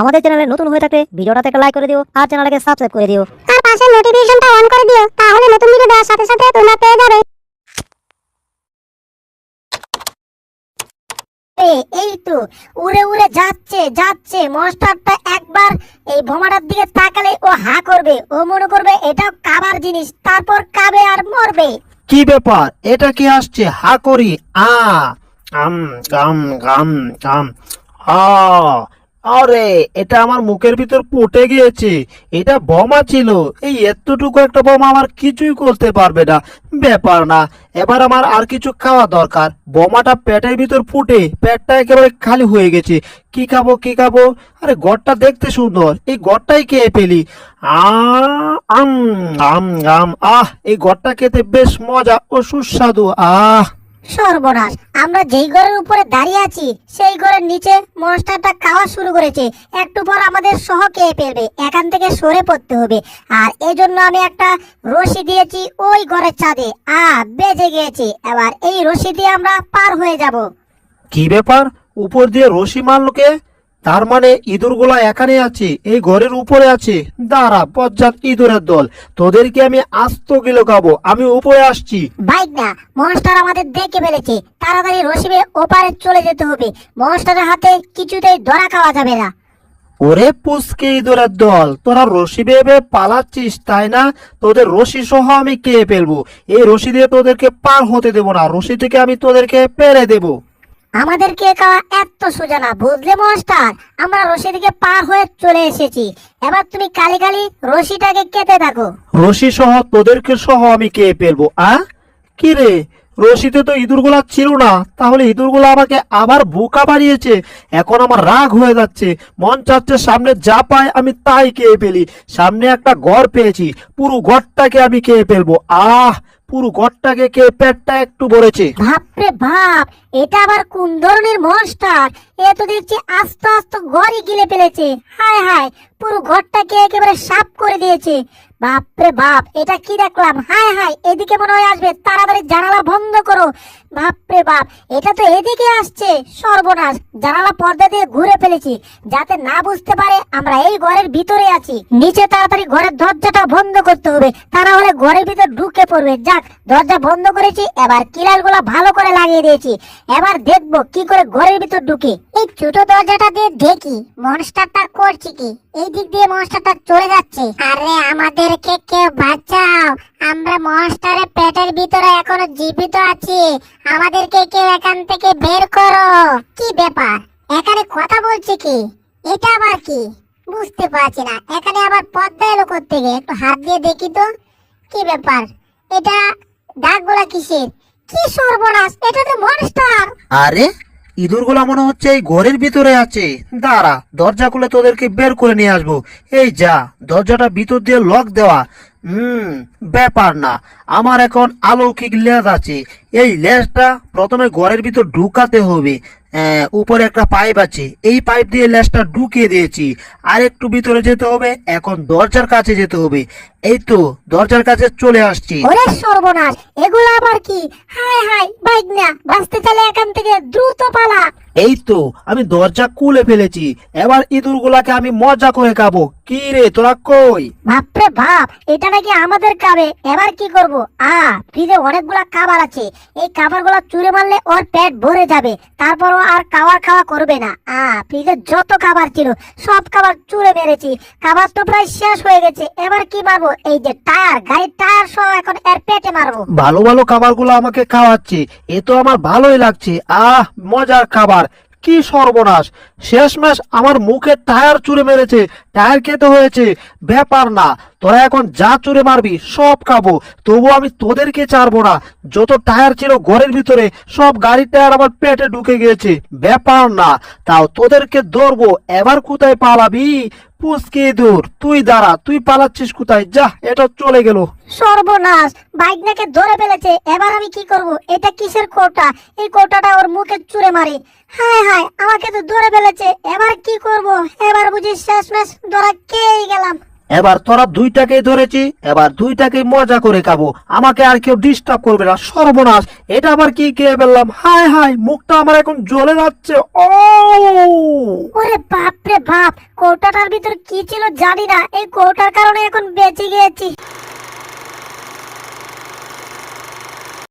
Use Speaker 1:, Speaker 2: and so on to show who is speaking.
Speaker 1: আমাদের চ্যানেলে নতুন হয়ে থাকলে ভিডিওটাতে একটা লাইক করে দিও আর চ্যানেলটাকে সাবস্ক্রাইব করে দিও।
Speaker 2: আর পাশে নোটিফিকেশনটা অন করে দিও তাহলে নতুন ভিডিও দেওয়ার সাথে সাথে তোমরা পেয়ে যাবে।
Speaker 3: এই তো উড়ে উড়ে যাচ্ছে যাচ্ছে মনস্টারটা একবার এই বোমাটার দিকে তাকালে ও হা করবে ও মনে করবে এটা কাবার জিনিস তারপর কাবে আর মরবে।
Speaker 4: কি ব্যাপার? এটা কি আসছে? হা করি আ আম গাম গাম গাম আ আরে, এটা আমার মুখের ভিতর পটে গিয়েছে। এটা বোমা ছিল। এই এতটুকু একটা বোমা আমার কিছুই করতে পারবে না। ব্যাপার না। এবার আমার আর কিছু খাওয়া দরকার। বোমাটা পেটের ভিতর ফুটে, পেটটা একেবারে খালি হয়ে গেছে। কি খাব কি খাব? আরে, গড়টা দেখতে সুন্দর। এই গড়টাই খেয়ে ফেলি। আম আম আম। আহ, এই গড়টা খেতে বেশ মজা ও সুস্বাদু। আহ।
Speaker 3: সর্বনাশ। আমরা যেই ঘরের উপরে দাঁড়িয়ে আছি, সেই ঘরের নিচে মনস্টারটা খাওয়া শুরু করেছে। একটু পর আমাদের সহ খেয়ে ফেলবে। এখান থেকে সরে পড়তে হবে। আর এই জন্য আমি একটা রশি দিয়েছি ওই ঘরের ছাদে। আ, বেজে গিয়েছে এবার এই রশি দিয়ে আমরা পার হয়ে যাব।
Speaker 4: কি ব্যাপার? উপর দিয়ে রশি মারলো কে? তার মানে ইঁদুরগুলা এখানে আছে এই ঘরের উপরে আছে। দাঁড়া বজ্জাত ইঁদুরের দল। তোদেরকে আমি আস্ত গিলো খাব আমি উপরে আসছি।
Speaker 3: বাইক না মনস্টার আমাদের দেখে ফেলেছে। তাড়াতাড়ি রশিবে ওপারে চলে যেতে হবে। মনস্টারের হাতে কিছুতেই ধরা খাওয়া যাবে না।
Speaker 4: ওরে পুচকে ইঁদুরের দল তোরা রশি বেবে পালাচ্ছিস তাই না? তোদের রশি সহ আমি কে ফেলব। এই রশি দিয়ে তোদেরকে পার হতে দেবো না রশি থেকে আমি তোদেরকে পেরে দেবো।
Speaker 3: আমাদেরকে খাওয়া এত সোজা না বুঝলে মনস্টার আমরা রশি থেকে পার হয়ে চলে এসেছি। এবার তুমি কালি কালি রশিটাকে কেটে
Speaker 4: রশি সহ তোদেরকে সহ আমি কে আ? কি রে? রশিতে তো ইঁদুরগুলা ছিল না। তাহলে ইঁদুরগুলো আমাকে আবার বোকা বানিয়েছে। এখন আমার রাগ হয়ে যাচ্ছে। মন চাচ্ছে সামনে যা পায় আমি তাই খেয়ে ফেলি। সামনে একটা ঘর পেয়েছি। পুরো ঘরটাকে আমি খেয়ে ফেলব। আহ! পুরো ঘরটাকে কে পেটটা একটু ভরেছে।
Speaker 3: বাপরে বাপ, এটা আবার কোন ধরনের মনস্টার এ তো দেখছি আস্তে আস্তে ঘরই গিলে ফেলেছে। হায় হায়, পুরো ঘরটাকে একেবারে সাফ করে দিয়েছে। বাপরে বাপ, এটা কি দেখলাম? হায় হায়, এদিকে মনে হয় আসবে তাড়াতাড়ি জানালা বন্ধ করো। বাপরে বাপ, এটা তো এদিকে আসছে। সর্বনাশ, জানালা পর্দা দিয়ে ঘুরে ফেলেছি। যাতে না বুঝতে পারে, আমরা এই ঘরের ভিতরে আছি। নিচে তাড়াতাড়ি ঘরের দরজাটা বন্ধ করতে হবে। তা না হলে ঘরের ভিতর ঢুকে পড়বে। যাক, দরজা বন্ধ করেছি, এবার কিলারগুলা ভালো করে লাগিয়ে দিয়েছি। এবার দেখব কি করে ঘরের ভিতর ঢুকে। এই ছোট দরজাটা দিয়ে দেখি মনস্টারটা করছি কি? এই দিক দিয়ে মনস্টারটা চলে যাচ্ছে। আরে আমাদেরকে কেউ বাঁচাও। আমরা মনস্টারের পেটের ভিতরে এখনও জীবিত আছি। আমাদেরকে কেউ এখান থেকে বের করো। কি ব্যাপার? এখানে কথা বলছে কি? এটা আবার কি? বুঝতে পারছি না। এখানে আবার পদ্মা এলো থেকে একটু হাত দিয়ে দেখি তো। কি ব্যাপার? এটা দাগগুলা কিসের? কি সর্বনাশ! এটা তো মনস্টার
Speaker 4: আরে ইঁদুরগুলা মনে হচ্ছে এই ঘরের ভিতরে আছে। দাঁড়া, দরজা খুলে তোদেরকে বের করে নিয়ে আসব। এই যা, দরজাটা ভিতর দিয়ে লক দেওয়া। হুম, ব্যাপার না। আমার এখন আলৌকিক লেজ আছে। এই লেজটা প্রথমে ঘরের ভিতর ঢুকাতে হবে। উপরে একটা পাইপ আছে। এই পাইপ দিয়ে ল্যাসটা ঢুকিয়ে দিয়েছি। আর একটু ভিতরে যেতে হবে, এখন দরজার কাছে যেতে হবে। এই তো, দরজার কাছে চলে আসছি।
Speaker 3: ওরে সর্বনাশ, এগুলো আবার কি? হাই হাই বাইক না বাঁচতে চাইলে এখান থেকে দ্রুত পালা।
Speaker 4: এই তো আমি দরজা খুলে ফেলেছি। এবার ইঁদুর ইঁদুরগুলাকে আমি মজা করে খাব। কি রে তোরা কই?
Speaker 3: বাপরে বাপ এটা নাকি আমাদের খাবে। এবার কি করব? আ ফ্রিজে অনেকগুলা খাবার আছে। এই খাবারগুলা চুরে মারলে ওর পেট ভরে যাবে। তারপর ও আর খাবার খাওয়া করবে না। আ ফ্রিজে যত খাবার ছিল সব খাবার চুরে মেরেছি। খাবার তো প্রায় শেষ হয়ে গেছে। এবার কি মারবো? এই যে টায়ার গাড়ির টায়ার সব এখন এর পেটে মারবো।
Speaker 4: ভালো ভালো খাবারগুলো আমাকে খাওয়াচ্ছে। এ তো আমার ভালোই লাগছে। আহ মজার খাবার। কি সর্বনাশ? শেষ শেষমেশ আমার মুখে টায়ার চুরে মেরেছে টায়ার খেতে হয়েছে। ব্যাপার না তোরা এখন যা চুরে মারবি, সব খাব। তবু আমি তোদেরকে ছাড়বো না। যত টায়ার ছিল ঘরের ভিতরে, সব গাড়ির টায়ার আমার পেটে ঢুকে গিয়েছে। ব্যাপার না, তাও তোদেরকে ধরবো। এবার কোথায় পালাবি? পুচকে দূর, তুই দাঁড়া, তুই পালাচ্ছিস কোথায়? যা, এটা চলে গেল।
Speaker 3: সর্বনাশ বাইক নাকে ধরে ফেলেছে। এবার আমি কি করব? এটা কিসের কোটা? এই কোটাটা ওর মুখে চুরে মারি। হায় হায়, আমাকে তো ধরে ফেলেছে। এবার কি করব? এবার বুঝি শেষমেশ ধরা খেয়েই গেলাম।
Speaker 4: এবার তোরা দুইটাকে ধরেছি, এবার দুইটাকে মজা করে খাব। আমাকে আর কেউ ডিস্টার্ব করবে না, সর্বনাশ। এটা আবার কি খেয়ে ফেললাম? হাই হাই মুখটা আমার এখন জ্বলে যাচ্ছে। ও
Speaker 3: ওরে বাপ বাপ, কৌটাটার ভিতর কি ছিল জানি না, এই কৌটার কারণে এখন বেঁচে গিয়েছি।